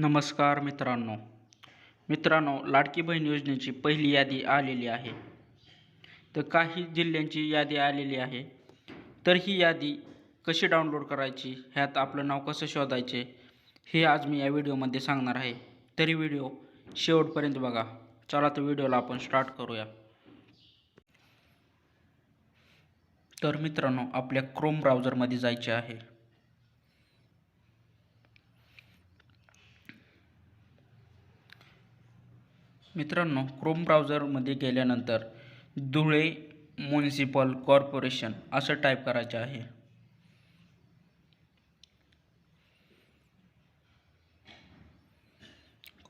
नमस्कार मित्रांनो. मित्रांनो लाडकी बहीण योजनेची पहिली यादी आलेली आहे. तर काही जिल्ह्यांची यादी आलेली आहे. तर ही यादी कशी डाउनलोड करायची? ह्यात आपलं नाव कसं शोधायचे? हे आज मी या व्हिडिओमध्ये सांगणार आहे. तरी व्हिडिओ शेवटपर्यंत बघा. चला तर व्हिडिओला आपण स्टार्ट करूया. तर मित्रांनो आपल्या क्रोम ब्राउझरमध्ये जायचे आहे. मित्रांनो क्रोम ब्राउझरमध्ये गेल्यानंतर धुळे म्युन्सिपल कॉर्पोरेशन असं टाईप करायचे आहे.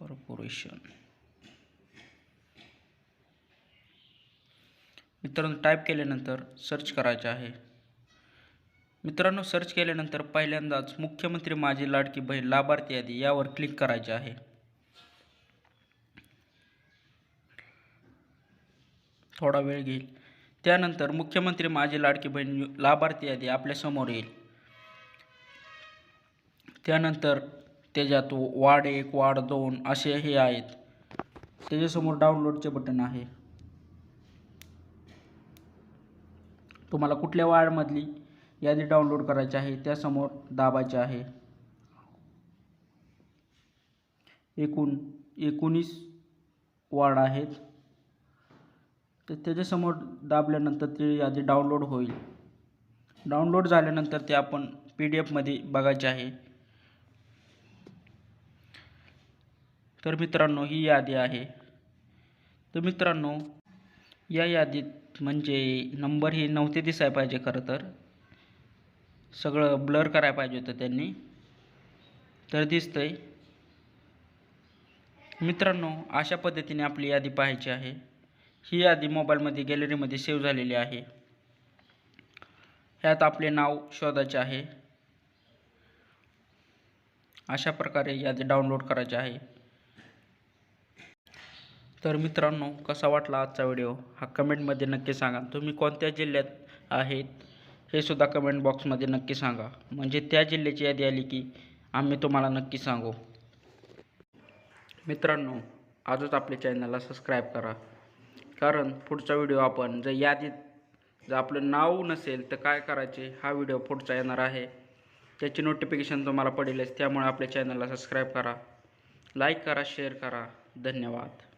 कॉर्पोरेशन मित्रांनो टाईप केल्यानंतर सर्च करायचे आहे. मित्रांनो सर्च केल्यानंतर पहिल्यांदाच मुख्यमंत्री माझी लाडकी बहीण लाभार्थी यादी यावर क्लिक करायचे आहे. थोडा वेळ घेईल. त्यानंतर मुख्यमंत्री माझी लाडकी बहीण लाभार्थी यादी आपल्यासमोर येईल. त्यानंतर त्याच्यात वार्ड एक वार्ड दोन असे हे आहेत. त्याच्यासमोर डाउनलोडचे बटन आहे. तुम्हाला कुठल्या वार्डमधली यादी डाउनलोड करायची आहे त्यासमोर दाबायचे आहे. एकूण एकोणीस वार्ड आहेत. तर त्याच्यासमोर दाबल्यानंतर ती यादी डाउनलोड होईल. डाउनलोड झाल्यानंतर ते आपण पी डी एफमध्ये बघायचे आहे. तर मित्रांनो ही यादी आहे. तर मित्रांनो या यादीत म्हणजे नंबर हे नव्हते दिसायला पाहिजे खरं तर. सगळं ब्लर करायला पाहिजे होतं त्यांनी. तर दिसतंय. मित्रांनो अशा पद्धतीने आपली यादी पाहायची आहे. ही यादी मोबाईलमध्ये गॅलरीमध्ये सेव्ह झालेली आहे. ह्यात आपले नाव शोधायचे आहे. अशा प्रकारे यादी डाउनलोड करायची आहे. तर मित्रांनो कसा वाटला आजचा व्हिडिओ? हा कमेंटमध्ये नक्की सांगा. तुम्ही कोणत्या जिल्ह्यात आहेत हे सुद्धा कमेंट बॉक्समध्ये नक्की सांगा. म्हणजे त्या जिल्ह्याची यादी आली की आम्ही तुम्हाला नक्की सांगू. मित्रांनो आजच आपल्या चॅनलला सबस्क्राईब करा. कारण पुढचा व्हिडिओ आपण जर यादीत जर आपलं नाव नसेल तर काय करायचे? हा व्हिडिओ पुढचा येणार आहे. त्याची नोटिफिकेशन तुम्हाला पडेलच त्यामुळे आपल्या चॅनलला सबस्क्राईब करा. लाईक करा शेअर करा. धन्यवाद.